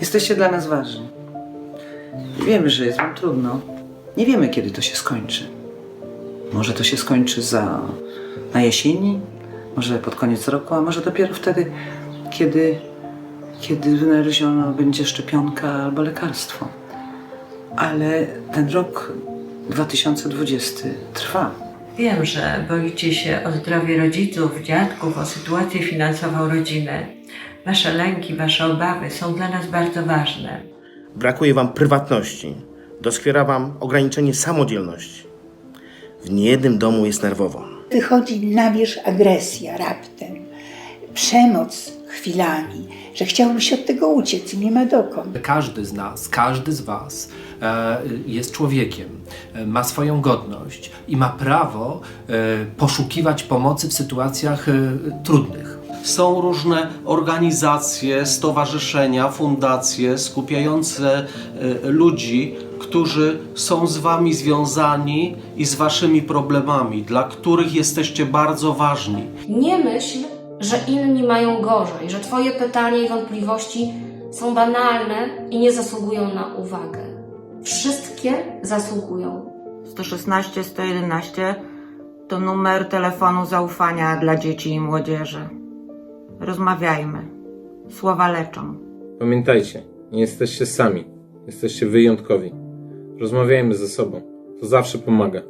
Jesteście dla nas ważni. Wiemy, że jest wam trudno. Nie wiemy, kiedy to się skończy. Może to się skończy za na jesieni, może pod koniec roku, a może dopiero wtedy, kiedy, kiedy wynaleziono będzie szczepionka albo lekarstwo. Ale ten rok 2020 trwa. Wiem, że boicie się o zdrowie rodziców, dziadków, o sytuację finansową rodziny. Wasze lęki, wasze obawy są dla nas bardzo ważne. Brakuje wam prywatności. Doskwiera wam ograniczenie samodzielności. W niejednym domu jest nerwowo. Wychodzi na wierzch agresja raptem, przemoc chwilami, że chciałby się od tego uciec i nie ma dokąd. Każdy z nas, każdy z Was e, jest człowiekiem, e, ma swoją godność i ma prawo e, poszukiwać pomocy w sytuacjach e, trudnych. Są różne organizacje, stowarzyszenia, fundacje skupiające e, ludzi, którzy są z Wami związani i z Waszymi problemami, dla których jesteście bardzo ważni. Nie myśl, że inni mają gorzej, że Twoje pytania i wątpliwości są banalne i nie zasługują na uwagę. Wszystkie zasługują. 116 111 to numer telefonu zaufania dla dzieci i młodzieży. Rozmawiajmy. Słowa leczą. Pamiętajcie, nie jesteście sami. Jesteście wyjątkowi. Rozmawiajmy ze sobą. To zawsze pomaga.